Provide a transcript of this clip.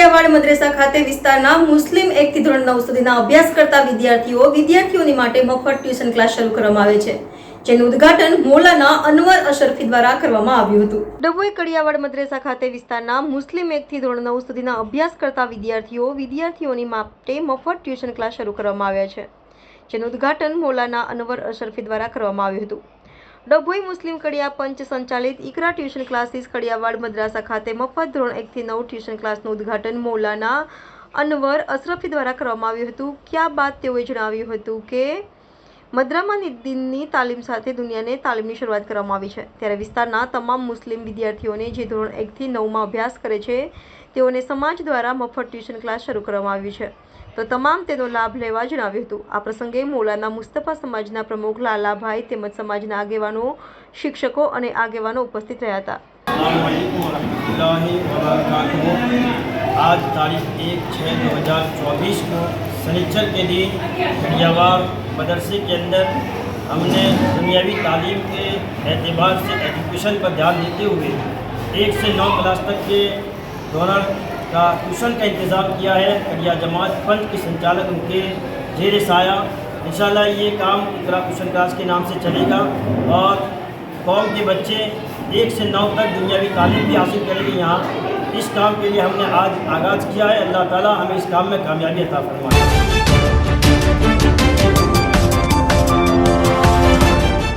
કડિયાવાડ મદ્રેસા ખાતે વિસ્તારના મુસ્લિમ એકથી ધોરણ નવ સુધીના અભ્યાસ કરતા વિદ્યાર્થીઓ વિદ્યાર્થીઓની માટે મફત ટ્યુશન ક્લાસ શરૂ કરવામાં આવે છે, જેનું ઉદ્ઘાટન મોલાના અનવર અશરફી દ્વારા કરવામાં આવ્યું હતું. ડભોઈ કડિયાવાડ મદ્રેસા ખાતે વિસ્તારના મુસ્લિમ એકથી ધોરણ નવ સુધીના અભ્યાસ કરતા વિદ્યાર્થીઓ વિદ્યાર્થીઓની માટે મફત ટ્યુશન ક્લાસ શરૂ કરવામાં આવ્યા છે, જેનું ઉદ્ઘાટન મોલાના અનવર અશરફી દ્વારા કરવામાં આવ્યું હતું. ડભોઈ મુસ્લિમ કડિયા પંચ સંચાલિત ઇકરા ટ્યુશન ક્લાસીસ કડિયાવાડ મદ્રાસા ખાતે મફત ધોરણ એકથી નવ ટ્યુશન ક્લાસનું ઉદ્ઘાટન મૌલાના અનવર અશરફી દ્વારા કરવામાં આવ્યું હતું. ક્યાં બાદ તેઓએ જણાવ્યું હતું કે, મદ્રામાં દિનની તાલીમ સાથે દુનિયાને તાલીમની શરૂઆત કરવામાં આવી છે. ત્યારે વિસ્તારના તમામ મુસ્લિમ વિદ્યાર્થીઓને જે ધોરણ એકથી નવમાં અભ્યાસ કરે છે તેઓને સમાજ દ્વારા મફત ટ્યુશન ક્લાસ શરૂ કરવામાં આવ્યું છે તો તમામ તેનો લાભ લેવા જણાવ્યું હતું આ પ્રસંગે મૌલાના મુસ્તફા સમાજના પ્રમુખ લાલાભાઈ તેમજ સમાજના આગેવાનો શિક્ષકો અને આગેવાનો ઉપસ્થિત રહ્યા હતા वालेकुम आज तारीख एक छः दो हज़ार चौबीस को शनिचर के दिन खड़ियावाड़ मदरसे के अंदर हमने दुनियावी तालीम के एतबार से एजुकेशन पर ध्यान देते हुए एक से नौ क्लास तक के दौरान का ट्यूशन का इंतज़ाम किया है। खड़िया जमात फंड के संचालक उनके जेर साया। इंशाल्लाह ये काम इकरा ट्यूशन क्लास के नाम से चलेगा और कौम के बच्चे एक से नौ तक दुनियावी तालीम भी हासिल करेंगे यहाँ। इस काम के लिए हमने आज आगाज़ किया है। अल्लाह ताला हमें इस काम में कामयाबी अता फरमाए।